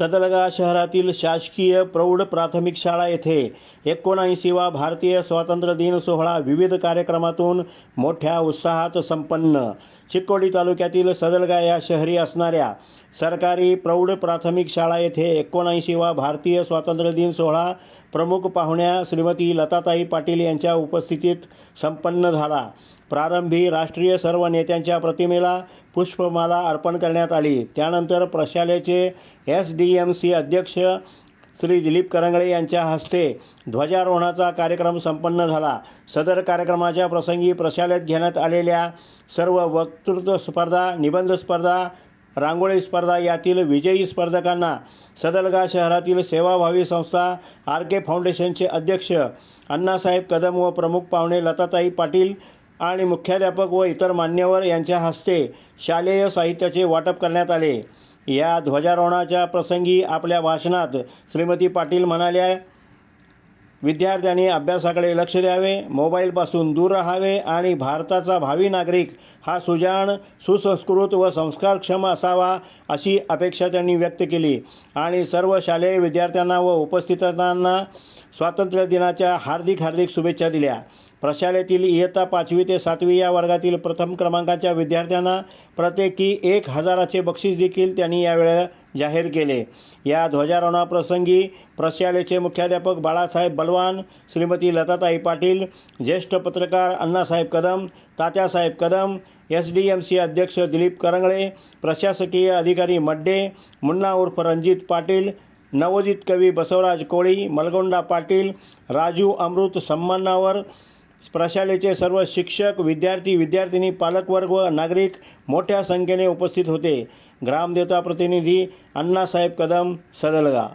सदलगा शहरातील शासकीय प्रौढ प्राथमिक शाळा येथे एकोणऐंशीवा भारतीय स्वातंत्र्य दिन सोहळा विविध कार्यक्रमातून मोठ्या उत्साहात संपन्न. चिक्कोडी तालुक्यातील सदलगा या शहरी असणाऱ्या सरकारी प्रौढ प्राथमिक शाळा येथे एकोणऐंशीवा भारतीय स्वातंत्र्य दिन सोहळा प्रमुख पाहुण्या श्रीमती लताताई पाटील यांच्या उपस्थितीत संपन्न झाला. प्रारंभी राष्ट्रीय सर्व नेत्यांच्या प्रतिमेला पुष्पमाला अर्पण करण्यात आली. त्यानंतर प्रशालेचे एस डी एम सी अध्यक्ष श्री दिलीप करंगळे यांच्या हस्ते ध्वजारोहणाचा कार्यक्रम संपन्न झाला. सदर कार्यक्रमाच्या प्रसंगी प्रशालेत घेण्यात आलेल्या सर्व वक्तृत्व स्पर्धा निबंध स्पर्धा रांगोळी स्पर्धा यातील विजयी स्पर्धकांना सदलगा शहरातील सेवाभावी संस्था आर के फाउंडेशनचे अध्यक्ष अण्णासाहेब कदम व प्रमुख पाहुणे लताताई पाटील आणि मुख्याध्यापक व इतर मान्यवर यांच्या हस्ते शालेय साहित्याचे वाटप करण्यात आले. या ध्वजारोहणाच्या प्रसंगी आपल्या भाषणात श्रीमती पाटील म्हणाल्या विद्यार्थ्यांनी अभ्यासाकडे लक्ष द्यावे मोबाईलपासून दूर राहावे आणि भारताचा भावी नागरिक हा सुजाण सुसंस्कृत व संस्कारक्षम असावा अशी अपेक्षा त्यांनी व्यक्त केली. आणि सर्व शालेय विद्यार्थ्यांना व उपस्थितांना स्वातंत्र्य दिनाच्या हार्दिक हार्दिक शुभेच्छा दिल्या. प्रशालेतील इयत्ता पाचवी ते सातवी या वर्गातील प्रथम क्रमांकाच्या विद्यार्थ्यांना प्रत्येकी एक हजाराचे बक्षीस देखील त्यांनी यावेळेला जाहीर केले. या ध्वजारोहणाप्रसंगी प्रशालेचे मुख्याध्यापक बाळासाहेब बलवान श्रीमती लताताई पाटील ज्येष्ठ पत्रकार Annasaheb Kadam Tatyasaheb Kadam S D M C अध्यक्ष दिलीप करंगळे प्रशासकीय अधिकारी मड्डे मुन्ना उर्फ रणजित पाटील नवोदित कवी बसवराज कोळी मलगोंडा पाटील राजू अमृत सन्मानावर प्रशालेचे सर्व शिक्षक विद्यार्थी विद्यार्थिनी पालकवर्ग व नागरिक मोठ्या संख्येने उपस्थित होते. ग्रामदेवता प्रतिनिधी अण्णासाहेब कदम सदलगा